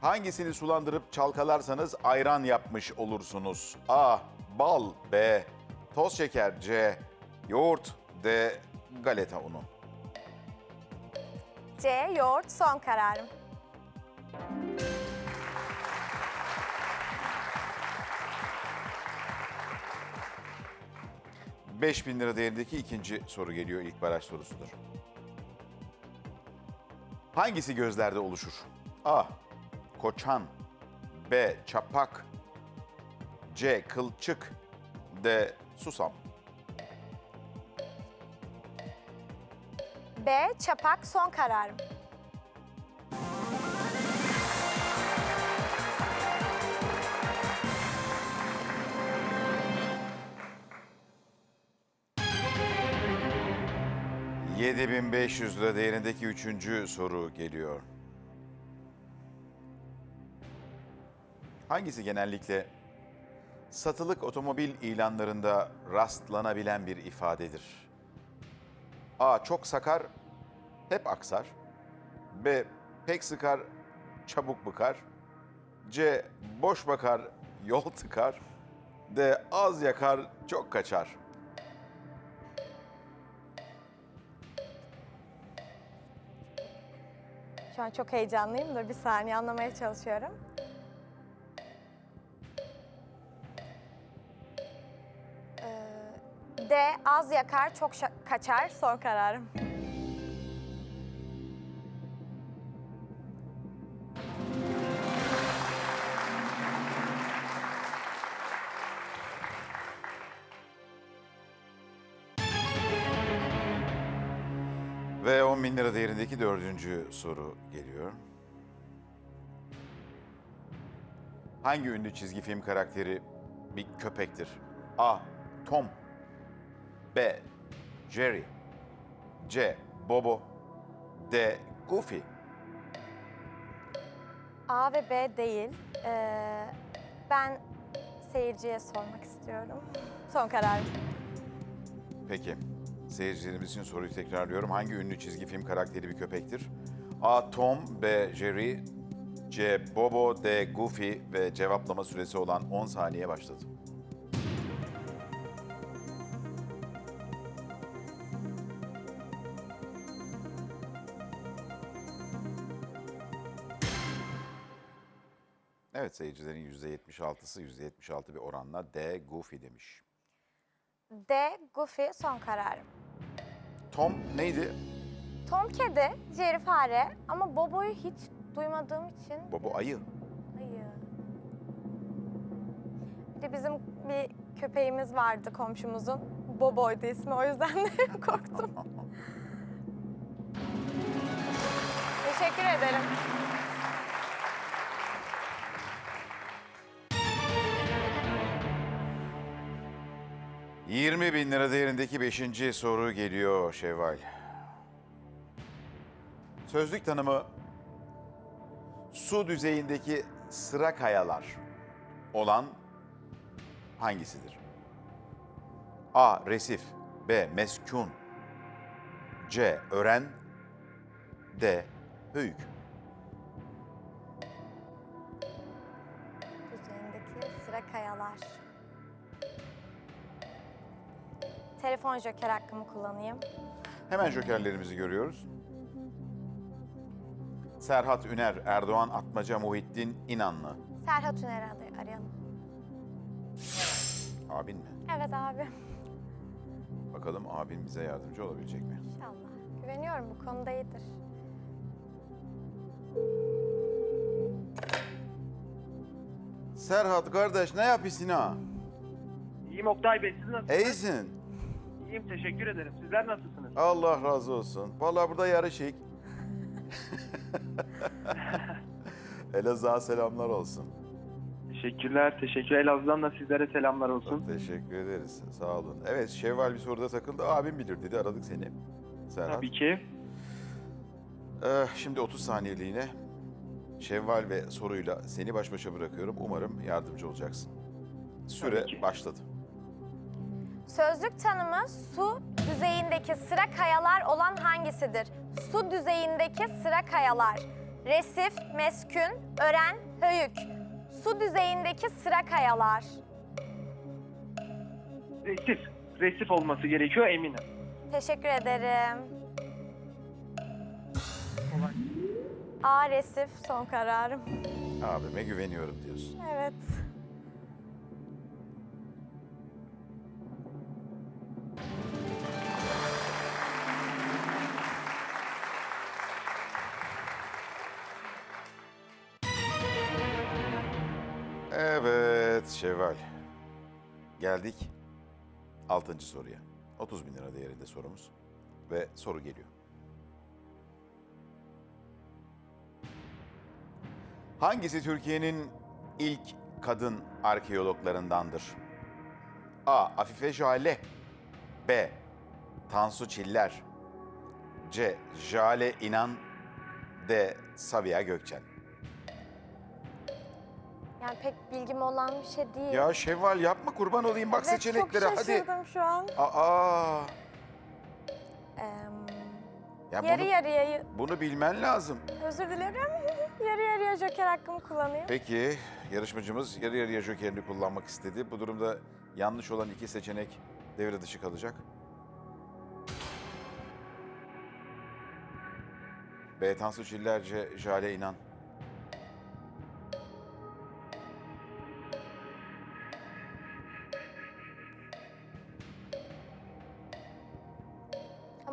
Hangisini sulandırıp çalkalarsanız ayran yapmış olursunuz? A. Bal B. Toz şeker C. Yoğurt D. Galeta unu. C. Yoğurt son kararım. 5000 lira değerindeki ikinci soru geliyor. İlk baraj sorusudur. Hangisi gözlerde oluşur? A. Koçan B. Çapak C. Kılçık D. Susam B. Çapak son kararım. ...7500 lira değerindeki üçüncü soru geliyor. Hangisi genellikle satılık otomobil ilanlarında rastlanabilen bir ifadedir? A. Çok sakar, hep aksar. B. Pek sıkar, çabuk bıkar. C. Boş bakar, yol tıkar. D. Az yakar, çok kaçar. Şu an çok heyecanlıyım da bir saniye anlamaya çalışıyorum. D. Az yakar, çok kaçar son kararım. Ve 10 bin lira değerindeki dördüncü soru geliyor. Hangi ünlü çizgi film karakteri bir köpektir? A. Tom B. Jerry C. Bobo D. Goofy A ve B değil. Ee, ben seyirciye sormak istiyorum. Son kararım. Peki. Seyircilerimiz için soruyu tekrarlıyorum. Hangi ünlü çizgi film karakteri bir köpektir? A. Tom B. Jerry C. Bobo D. Goofy ve cevaplama süresi olan 10 saniye başladı. Evet seyircilerin %76'sı %76 bir oranla D. Goofy demiş. D. Goofy son kararım. Tom neydi? Tom kedi, Jerry fare ama Bobo'yu hiç duymadığım için... Bobo ayı. Hayır. Bir de bizim bir köpeğimiz vardı komşumuzun. Bobo'ydu ismi o yüzden de korktum. Teşekkür ederim. ...20 bin lira değerindeki beşinci soru geliyor Şevval. Sözlük tanımı... ...su düzeyindeki sıra kayalar... ...olan hangisidir? A. Resif B. Meskun C. Ören D. Höyük Üzerindeki sıra kayalar. Telefon joker hakkımı kullanayım. Hemen jokerlerimizi görüyoruz. Serhat Üner, Erdoğan Atmaca, Muhittin İnanlı. Serhat Üner'i aray- arayalım. Abin mi? Evet abi. Bakalım abin bize yardımcı olabilecek mi? İnşallah. Güveniyorum bu konuda iyidir. Serhat kardeş ne yapıyorsun ha? İyiyim Oktay Bey, siz nasılsınız? İyisin. İyiyim, teşekkür ederim. Sizler nasılsınız? Allah razı olsun. Vallahi burada yarışık. Elazığ'a selamlar olsun. Teşekkürler, teşekkür. Elazığ'dan da sizlere selamlar olsun. Teşekkür ederiz. Sağ olun. Evet Şevval bir soruda takıldı. Abim bilir dedi. Aradık seni. Serhat. Tabii ki. Ee, şimdi 30 saniyeliğine Şevval ve soruyla seni baş başa bırakıyorum. Umarım yardımcı olacaksın. Süre başladı. Sözlük tanımı su düzeyindeki sıra kayalar olan hangisidir? Su düzeyindeki sıra kayalar. resif, meskün, ören, höyük. Su düzeyindeki sıra kayalar. Resif. Resif olması gerekiyor eminim. Teşekkür ederim. A resif son kararım. Abime güveniyorum diyorsun. Evet. Evet Şevval. Geldik altıncı soruya. 30 bin lira değerinde sorumuz. Ve soru geliyor. Hangisi Türkiye'nin ilk kadın arkeologlarındandır? A. Afife Jale B. Tansu Çiller C. Jale İnan D. Sabiha Gökçen Yani pek bilgim olan bir şey değil. Ya Şevval yapma kurban olayım bak evet, seçeneklere çok hadi. şaşırdım şu an. Aa, Em, ya yarı bunu, yarıya, bunu bilmen lazım. özür dilerim. yarı yarıya joker hakkımı kullanayım. Peki yarışmacımız yarı yarıya jokerini kullanmak istedi. Bu durumda yanlış olan iki seçenek devre dışı kalacak. B. Tansu Çiller, C. Jale İnan.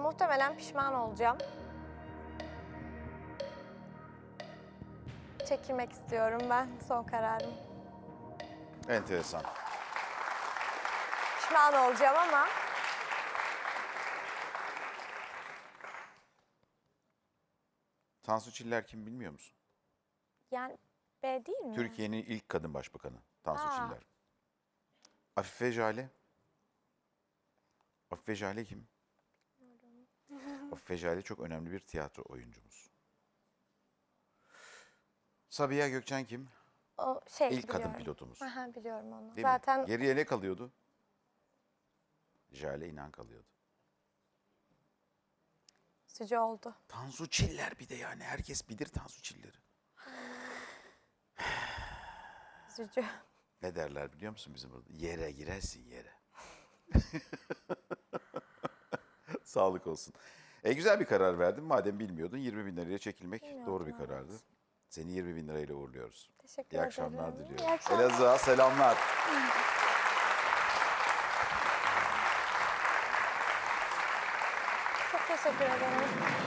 Muhtemelen pişman olacağım. Çekilmek istiyorum ben son kararım. Enteresan. Pişman olacağım ama Tansu Çiller kim bilmiyor musun? yani B değil mi? Türkiye'nin ilk kadın başbakanı Tansu Aa. Çiller. Afife Jale. Afife Jale kim? Afife Jale çok önemli bir tiyatro oyuncumuz. Sabiha Gökçen kim? O şey İlk kadın biliyorum. pilotumuz. Aha, biliyorum onu. Değil Zaten mi? Geriye ne kalıyordu? Jale İnan kalıyordu. üzücü oldu. Tansu Çiller bir de yani herkes bilir Tansu Çiller'i. Üzücü. Ne derler biliyor musun bizim burada? Yere girersin yere. Sağlık olsun. E güzel bir karar verdin. Madem bilmiyordun 20 bin liraya çekilmek doğru bir Bilmiyordum, karardı. Seni 20 bin lirayla uğurluyoruz. Teşekkür İyi ederim. akşamlar diliyorum. İyi akşamlar. Elazığ'a selamlar. Çok teşekkür ederim.